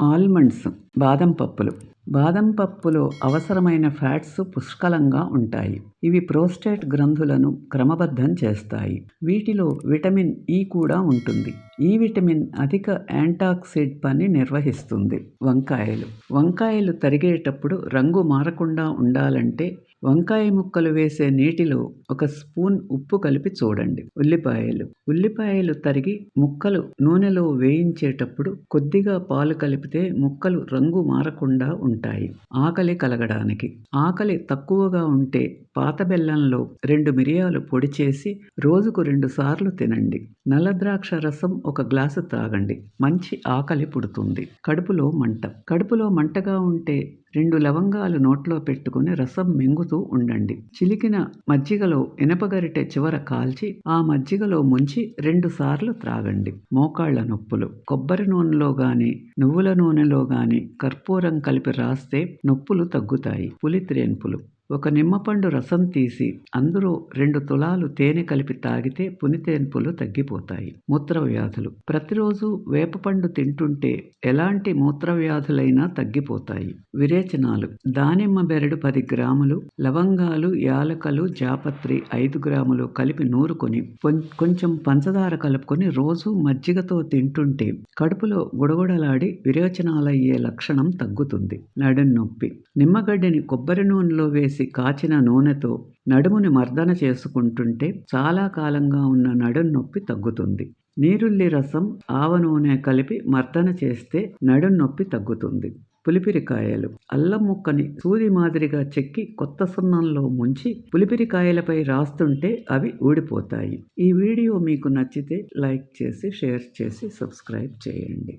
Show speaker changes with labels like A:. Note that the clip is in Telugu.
A: ఆల్మండ్స్ బాదం పప్పులు. బాదం పప్పులో అవసరమైన ఫ్యాట్స్ పుష్కలంగా ఉంటాయి. ఇవి ప్రోస్టేట్ గ్రంథులను క్రమబద్ధం చేస్తాయి. వీటిలో విటమిన్ ఇ కూడా ఉంటుంది. ఈ విటమిన్ అధిక యాంటాక్సిడ్ పని నిర్వహిస్తుంది. వంకాయలు. వంకాయలు తరిగేటప్పుడు రంగు మారకుండా ఉండాలంటే వంకాయ ముక్కలు వేసే నీటిలో ఒక స్పూన్ ఉప్పు కలిపి చూడండి. ఉల్లిపాయలు. ఉల్లిపాయలు తరిగి ముక్కలు నూనెలో వేయించేటప్పుడు కొద్దిగా పాలు కలిపితే ముక్కలు రంగు మారకుండా ఉంటాయి. ఆకలి కలగడానికి. ఆకలి తక్కువగా ఉంటే పాత బెల్లంలో రెండు మిరియాలు పొడి చేసి రోజుకు రెండు సార్లు తినండి. నల్లద్రాక్ష రసం ఒక గ్లాసు తాగండి. మంచి ఆకలి పుడుతుంది. కడుపులో మంట. కడుపులో మంటగా ఉంటే రెండు లవంగాలు నోట్లో పెట్టుకుని రసం మింగుతూ ఉండండి. చిలికిన మజ్జిగలో ఇనపగరిటె చివర కాల్చి ఆ మజ్జిగలో ముంచి రెండు సార్లు త్రాగండి. మోకాళ్ళ నొప్పులు. కొబ్బరి నూనెలో గాని నువ్వుల నూనెలో గాని కర్పూరం కలిపి రాస్తే నొప్పులు తగ్గుతాయి. పులిత్రేన్పులు. ఒక నిమ్మపండు రసం తీసి అందులో రెండు తులాలు తేనె కలిపి తాగితే పునితేన్పులు తగ్గిపోతాయి. మూత్రవ్యాధులు. ప్రతిరోజు వేపపండు తింటుంటే ఎలాంటి మూత్రవ్యాధులైనా తగ్గిపోతాయి. విరేచనాలు. దానిమ్మ బెరడు పది గ్రాములు లవంగాలు యాలకలు జాపత్రి ఐదు గ్రాములు కలిపి నూరుకొని కొంచెం పంచదార కలుపుకొని రోజు మజ్జిగతో తింటుంటే కడుపులో గుడగుడలాడి విరేచనాలయ్యే లక్షణం తగ్గుతుంది. నడుం నొప్పి. నిమ్మగడ్డని కొబ్బరి నూనెలో వేసి కాచిన నూనెతో నడుముని మర్దన చేసుకుంటుంటే చాలా కాలంగా ఉన్న నడుం నొప్పి తగ్గుతుంది. నీరుల్లి రసం ఆవ నూనె కలిపి మర్దన చేస్తే నడుం నొప్పి తగ్గుతుంది. పులిపిరికాయలు. అల్లం ముక్కని సూది మాదిరిగా చెక్కి కొత్త సున్నంలో ముంచి పులిపిరికాయలపై రాస్తుంటే అవి ఊడిపోతాయి. ఈ వీడియో మీకు నచ్చితే లైక్ చేసి షేర్ చేసి సబ్స్క్రైబ్ చేయండి.